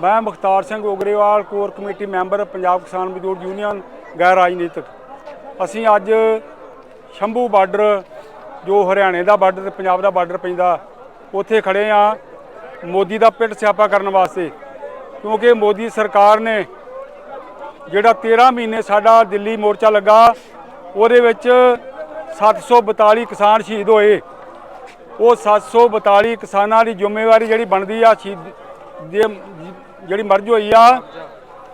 ਮੈਂ Mukhtar Singh Ugrewal, core committee member, Punjab Kisan Mazdoor union, ਗੈਰ ਰਾਜਨੀਤਿਕ। ਅਸੀਂ ਅੱਜ ਸ਼ੰਭੂ ਬਾਰਡਰ, ਜੋ ਹਰਿਆਣੇ ਦਾ ਬਾਰਡਰ ਤੇ ਪੰਜਾਬ ਦਾ ਬਾਰਡਰ ਪੈਂਦਾ, ਉੱਥੇ ਖੜੇ ਆ ਮੋਦੀ ਦਾ ਪਿੱਟ ਸਿਆਪਾ ਕਰਨ ਵਾਸਤੇ, ਕਿਉਂਕਿ ਮੋਦੀ ਸਰਕਾਰ ਨੇ ਜਿਹੜਾ 13 ਮਹੀਨੇ ਸਾਡਾ ਦਿੱਲੀ ਮੋਰਚਾ ਲੱਗਾ, ਉਹਦੇ ਵਿੱਚ 742 ਕਿਸਾਨ ਸ਼ਹੀਦ ਹੋਏ। ਉਹ 742 ਕਿਸਾਨਾਂ ਦੀ ਜ਼ਿੰਮੇਵਾਰੀ ਜਿਹੜੀ ਬਣਦੀ ਆ, ਸ਼ਹੀਦ ਦੀ ਜਿਹੜੀ ਮਰਜ ਹੋਈ ਆ,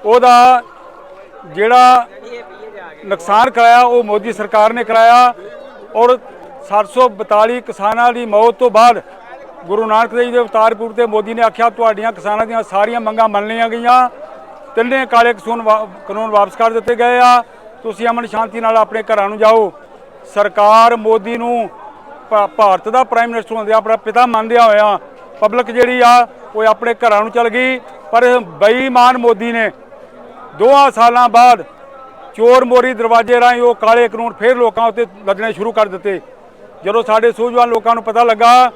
ਉਹਦਾ ਜਿਹੜਾ ਨੁਕਸਾਨ ਕਰਾਇਆ, ਉਹ ਮੋਦੀ ਸਰਕਾਰ ਨੇ ਕਰਾਇਆ ਔਰ 742 ਕਿਸਾਨਾਂ ਦੀ ਮੌਤ ਤੋਂ ਬਾਅਦ ਗੁਰੂ ਨਾਨਕ ਦੇਵ ਜੀ ਦੇ ਅਵਤਾਰ ਪੁਰਬ ਤੇ ਮੋਦੀ ਨੇ ਆਖਿਆ, ਤੁਹਾਡੀਆਂ ਕਿਸਾਨਾਂ ਦੀਆਂ ਸਾਰੀਆਂ ਮੰਗਾਂ ਮੰਨ ਲਈਆਂ ਗਈਆਂ। ਤਿੰਨੇ ਕਾਲੇ ਕਾਨੂੰਨ ਵਾ- ਕਾਨੂੰਨ ਵਾਪਸ ਕਰ ਦਿੱਤੇ ਗਏ ਆ। ਤੁਸੀਂ ਅਮਨ ਸ਼ਾਂਤੀ ਨਾਲ ਆਪਣੇ ਘਰਾਂ ਨੂੰ ਜਾਓ। ਸਰਕਾਰ ਮੋਦੀ ਨੂੰ ਭਾ- ਭਾਰਤ ਦਾ ਪ੍ਰਾਈਮ ਮਿਨਿਸਟਰ ਹੁੰਦੇ ਆਪਣਾ ਪਿਤਾ ਮੰਨਦਿਆਂ ਹੋਇਆ ਪਬਲਿਕ ਜਿਹੜੀ ਆ ਉਹ ਆਪਣੇ ਘਰਾਂ ਨੂੰ ਚਲ ਗਈ, ਪਰ ਬੇਈਮਾਨ ਮੋਦੀ ਨੇ ਦੋਹਾਂ ਸਾਲਾਂ ਬਾਅਦ ਚੋਰ ਮੋਰੀ ਦਰਵਾਜ਼ੇ ਰਾਹੀਂ ਉਹ ਕਾਲੇ ਕਾਨੂੰਨ ਫੇਰ ਲੋਕਾਂ ਉੱਤੇ ਲੱਦਣੇ ਸ਼ੁਰੂ ਕਰ ਦਿੱਤੇ। ਜਦੋਂ ਸਾਡੇ ਸੂਝਵਾਨ ਲੋਕਾਂ ਨੂੰ ਪਤਾ ਲੱਗਾ,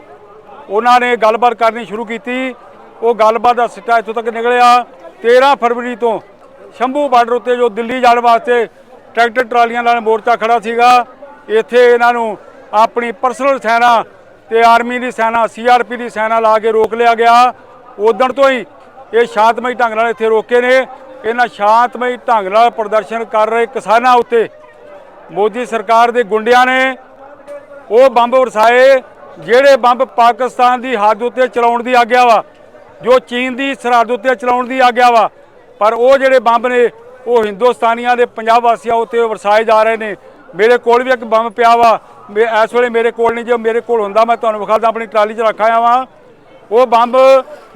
ਉਹਨਾਂ ਨੇ ਗੱਲਬਾਤ ਕਰਨੀ ਸ਼ੁਰੂ ਕੀਤੀ। ਉਹ ਗੱਲਬਾਤ ਦਾ ਸਿੱਟਾ ਇੱਥੋਂ ਤੱਕ ਨਿਕਲਿਆ। 13 ਫਰਵਰੀ ਤੋਂ ਸ਼ੰਭੂ ਬਾਰਡਰ ਉੱਤੇ ਜੋ ਦਿੱਲੀ ਜਾਣ ਵਾਸਤੇ ਟਰੈਕਟਰ ਟਰਾਲੀਆਂ ਨਾਲ ਮੋਰਚਾ ਖੜਾ ਸੀਗਾ, ਇੱਥੇ ਇਹਨਾਂ ਨੂੰ ਆਪਣੀ ਪਰਸਨਲ ਸੈਨਾ ਤੇ ਆਰਮੀ ਦੀ ਸੈਨਾ ਸੀਆਰਪੀ ਦੀ ਸੈਨਾ ਲਾ ਕੇ ਰੋਕ ਲਿਆ ਗਿਆ। ਉਦੋਂ ਤੋਂ ਹੀ ਇਹ ਸ਼ਾਂਤਮਈ ਢੰਗ ਨਾਲ ਇੱਥੇ ਰੋਕੇ ਨੇ। ਇਹਨਾਂ ਸ਼ਾਂਤਮਈ ਢੰਗ ਨਾਲ ਪ੍ਰਦਰਸ਼ਨ ਕਰ ਰਹੇ ਕਿਸਾਨਾਂ ਉੱਤੇ। ਮੋਦੀ ਸਰਕਾਰ ਦੇ ਗੁੰਡਿਆਂ ਨੇ ਉਹ ਬੰਬ ਵਰਸਾਏ ਜਿਹੜੇ ਬੰਬ ਪਾਕਿਸਤਾਨ ਦੀ ਹੱਦ ਉੱਤੇ ਚਲਾਉਣ ਦੀ ਆਗਿਆ ਵਾ, ਜੋ ਚੀਨ ਦੀ ਸਰਹੱਦ ਉੱਤੇ ਚਲਾਉਣ ਦੀ ਆਗਿਆ ਵਾ। ਪਰ ਉਹ ਜਿਹੜੇ ਬੰਬ ਨੇ, ਉਹ ਹਿੰਦੁਸਤਾਨੀਆਂ ਦੇ ਪੰਜਾਬ ਵਾਸੀਆਂ ਉੱਤੇ ਵਰਸਾਏ ਜਾ ਰਹੇ ਨੇ। ਮੇਰੇ ਕੋਲ ਵੀ ਇੱਕ ਬੰਬ ਪਿਆ ਵਾ। ਇਸ ਵੇਲੇ ਮੇਰੇ ਕੋਲ ਨਹੀਂ, ਜੇ ਮੇਰੇ ਕੋਲ ਹੁੰਦਾ ਮੈਂ ਤੁਹਾਨੂੰ ਵਿਖਾਦਾ, ਆਪਣੀ ਟਰਾਲੀ 'ਚ ਰੱਖਿਆ ਵਾਂ। ਉਹ ਬੰਬ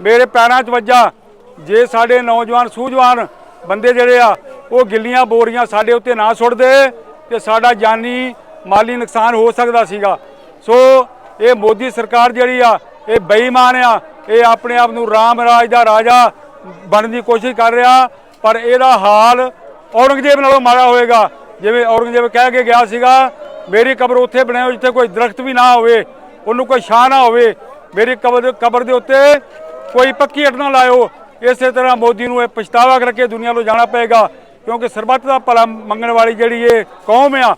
ਮੇਰੇ ਪੈਰਾਂ 'ਚ ਵੱਜਾ। ਜੇ ਸਾਡੇ ਨੌਜਵਾਨ, ਸੂਝਵਾਨ ਬੰਦੇ ਜਿਹੜੇ ਆ, ਉਹ ਗਿੱਲੀਆਂ ਬੋਰੀਆਂ ਸਾਡੇ ਉੱਤੇ ਨਾ ਸੁੱਟਦੇ ਤੇ ਸਾਡਾ ਜਾਨੀ ਮਾਲੀ ਨੁਕਸਾਨ ਹੋ ਸਕਦਾ ਸੀਗਾ। ਸੋ ਇਹ ਮੋਦੀ ਸਰਕਾਰ ਜਿਹੜੀ ਆ, ਇਹ ਬੇਈਮਾਨ ਆ, ਇਹ ਆਪਣੇ ਆਪ ਨੂੰ ਰਾਮ ਰਾਜ ਦਾ ਰਾਜਾ ਬਣਨ ਦੀ ਕੋਸ਼ਿਸ਼ ਕਰ ਰਿਹਾ, ਪਰ ਇਹਦਾ ਹਾਲ ਔਰੰਗਜ਼ੇਬ ਨਾਲੋਂ ਮਾੜਾ ਹੋਏਗਾ। ਜਿਵੇਂ ਔਰੰਗਜ਼ੇਬ ਕਹਿ ਕੇ ਗਿਆ ਸੀਗਾ, ਮੇਰੀ ਕਬਰ ਉੱਥੇ ਬਣਾਓ, ਜਿੱਥੇ ਕੋਈ ਦਰਖਤ ਵੀ ਨਾ ਹੋਵੇ, ਉਹਨੂੰ ਕੋਈ ਛਾਂ ਨਾ ਹੋਵੇ ਮੇਰੀ ਕਬਰ ਕਬਰ ਦੇ ਉੱਤੇ ਕੋਈ ਪੱਕੀ ਅੱਡ ਨਾ ਲਾਇਓ। ਇਸੇ ਤਰ੍ਹਾਂ ਮੋਦੀ ਨੂੰ ਇਹ ਪਛਤਾਵਾ ਕਰਕੇ ਦੁਨੀਆ ਨੂੰ ਜਾਣਾ ਪਏਗਾ, ਕਿਉਂਕਿ ਸਰਬੱਤ ਦਾ ਭਲਾ ਮੰਗਣ ਵਾਲੀ ਜਿਹੜੀ ਇਹ ਕੌਮ ਆ,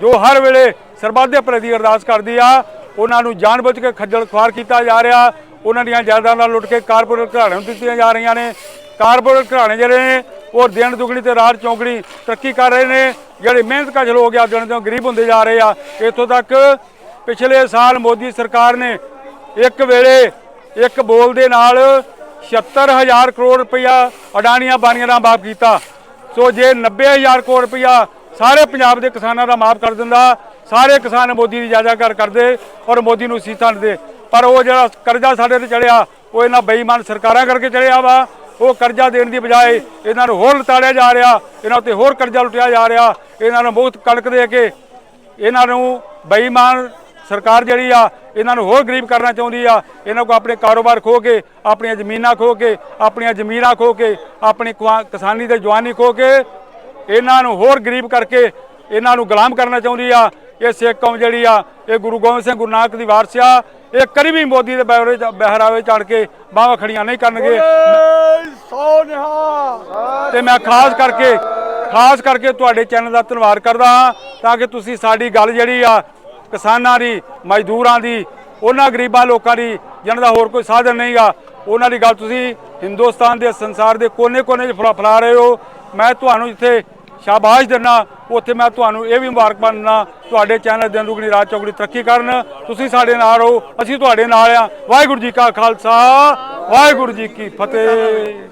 ਜੋ ਹਰ ਵੇਲੇ ਸਰਬੱਤ ਦੇ ਭਲੇ ਦੀ ਅਰਦਾਸ ਕਰਦੀ ਆ, ਉਹਨਾਂ ਨੂੰ ਜਾਣਬੁੱਝ ਕੇ ਖੱਜਲ ਖੁਆਰ ਕੀਤਾ ਜਾ ਰਿਹਾ। ਉਹਨਾਂ ਦੀਆਂ ਜਾਇਦਾਦਾਂ ਲੁੱਟ ਕੇ ਕਾਰਪੋਰੇਟ ਘਰਾਣਿਆਂ ਨੂੰ ਦਿੱਤੀਆਂ ਜਾ ਰਹੀਆਂ ਨੇ। ਕਾਰਪੋਰੇਟ ਘਰਾਣੇ ਜਿਹੜੇ ਨੇ, ਉਹ ਦਿਨ ਦੁਗਣੀ ਤੇ ਰਾਤ ਚੌਂਕੜੀ ਤਰੱਕੀ ਕਰ ਰਹੇ ਨੇ। ਜਿਹੜੇ ਮਿਹਨਤ ਕਸ਼ ਲੋਕ ਆ ਦਿਨ ਤੋਂ ਗਰੀਬ ਹੁੰਦੇ ਜਾ ਰਹੇ ਆ। ਇੱਥੋਂ ਤੱਕ ਪਿਛਲੇ ਸਾਲ ਮੋਦੀ ਸਰਕਾਰ ਨੇ ਇੱਕ ਵੇਲੇ ਇੱਕ ਬੋਲ ਦੇ ਨਾਲ 76000 ਕਰੋੜ ਰੁਪਇਆ ਅਡਾਨੀਆਂ ਬਾਨੀਆਂ ਦਾ ਮਾਫ ਕੀਤਾ। ਸੋ ਜੇ 90000 ਕਰੋੜ ਰੁਪਇਆ ਸਾਰੇ ਪੰਜਾਬ ਦੇ ਕਿਸਾਨਾਂ ਦਾ ਮਾਫ ਕਰ ਦਿੰਦਾ, ਸਾਰੇ ਕਿਸਾਨ ਮੋਦੀ ਦੀ ਜਾਇਦਾਦ ਕਰਦੇ ਔਰ ਮੋਦੀ ਨੂੰ ਸੀਸਾਂ ਦਿੰਦੇ ਪਰ ਉਹ ਜਿਹੜਾ ਕਰਜ਼ਾ ਸਾਡੇ ਤੇ ਚੜਿਆ, ਉਹ ਇਹਨਾਂ ਬੇਈਮਾਨ ਸਰਕਾਰਾਂ ਕਰਕੇ ਚੜਿਆ ਵਾ। ਉਹ ਕਰਜ਼ਾ ਦੇਣ ਦੀ ਬਜਾਏ ਇਹਨਾਂ ਨੂੰ ਹੋਰ ਲਤਾੜਿਆ ਜਾ ਰਿਹਾ, ਇਹਨਾਂ ਉੱਤੇ ਹੋਰ ਕਰਜ਼ਾ ਲੁੱਟਿਆ ਜਾ ਰਿਹਾ। ਇਹਨਾਂ ਨੂੰ ਮੁਫਤ ਕਣਕ ਦੇ ਕੇ ਇਹਨਾਂ ਨੂੰ ਬੇਈਮਾਨ ਸਰਕਾਰ ਜਿਹੜੀ ਆ ਇਹਨਾਂ ਨੂੰ ਹੋਰ ਗਰੀਬ ਕਰਨਾ ਚਾਹੁੰਦੀ ਆ ਇਹਨਾਂ ਕੋ ਆਪਣੇ ਕਾਰੋਬਾਰ ਖੋ ਕੇ ਆਪਣੀਆਂ ਜ਼ਮੀਨਾਂ ਖੋ ਕੇ ਆਪਣੀਆਂ ਜ਼ਮੀਰਾਂ ਖੋ ਕੇ ਆਪਣੀ ਕਿਸਾਨੀ ਤੇ ਜਵਾਨੀ ਖੋ ਕੇ ਇਹਨਾਂ ਨੂੰ ਹੋਰ ਗਰੀਬ ਕਰਕੇ ਇਹਨਾਂ ਨੂੰ ਗੁਲਾਮ ਕਰਨਾ ਚਾਹੁੰਦੀ ਆ। ਇਹ ਸਿੱਖ ਕੌਮ ਜਿਹੜੀ ਆ ਇਹ ਗੁਰੂ ਗੋਬਿੰਦ ਸਿੰਘ ਗੁਰੂ ਨਾਨਕ ਦੀ ਵਾਰਸ ਆ। ਇਹ ਕਦੀ ਵੀ ਮੋਦੀ ਦੇ ਬਹਿਰੇ ਬਹਿਰਾਵੇ ਚੜ ਕੇ ਬਾਹਾਂ ਖੜੀਆਂ ਨਹੀਂ ਕਰਨਗੇ। ਤੇ ਮੈਂ ਖਾਸ ਕਰਕੇ ਖਾਸ ਕਰਕੇ ਤੁਹਾਡੇ ਚੈਨਲ ਦਾ ਧੰਨਵਾਦ ਕਰਦਾ ਹਾਂ ਤਾਂ ਕਿ ਤੁਸੀਂ ਸਾਡੀ ਗੱਲ ਜਿਹੜੀ ਆ ਕਿਸਾਨਾਂ ਦੀ, ਮਜ਼ਦੂਰਾਂ ਦੀ, ਉਹਨਾਂ ਗਰੀਬਾਂ ਲੋਕਾਂ ਦੀ ਜਿਹਨਾਂ ਦਾ ਹੋਰ ਕੋਈ ਸਾਧਨ ਨਹੀਂਗਾ ਉਹਨਾਂ ਦੀ ਗੱਲ ਤੁਸੀਂ ਹਿੰਦੁਸਤਾਨ ਦੇ ਸੰਸਾਰ ਦੇ ਕੋਨੇ-ਕੋਨੇ 'ਚ ਫੈਲਾ ਫੈਲਾ ਰਹੇ ਹੋ। ਮੈਂ ਤੁਹਾਨੂੰ ਇੱਥੇ ਸ਼ਾਬਾਸ਼ ਦਿੰਦਾ ਉੱਥੇ ਮੈਂ ਤੁਹਾਨੂੰ ਇਹ ਵੀ ਮੁਬਾਰਕਬਾਦ ਦਿੰਦਾ ਤੁਹਾਡੇ ਚੈਨਲ ਦੇ ਦੁਗਣੀ ਰਾਜ ਚੌਗਣੀ ਤਰੱਕੀ ਕਰਨ। ਤੁਸੀਂ ਸਾਡੇ ਨਾਲ ਰਹੋ, ਅਸੀਂ ਤੁਹਾਡੇ ਨਾਲ ਆ। ਵਾਹਿਗੁਰੂ ਜੀ ਕਾ ਖਾਲਸਾ, ਵਾਹਿਗੁਰੂ ਜੀ ਕੀ ਫਤਿਹ।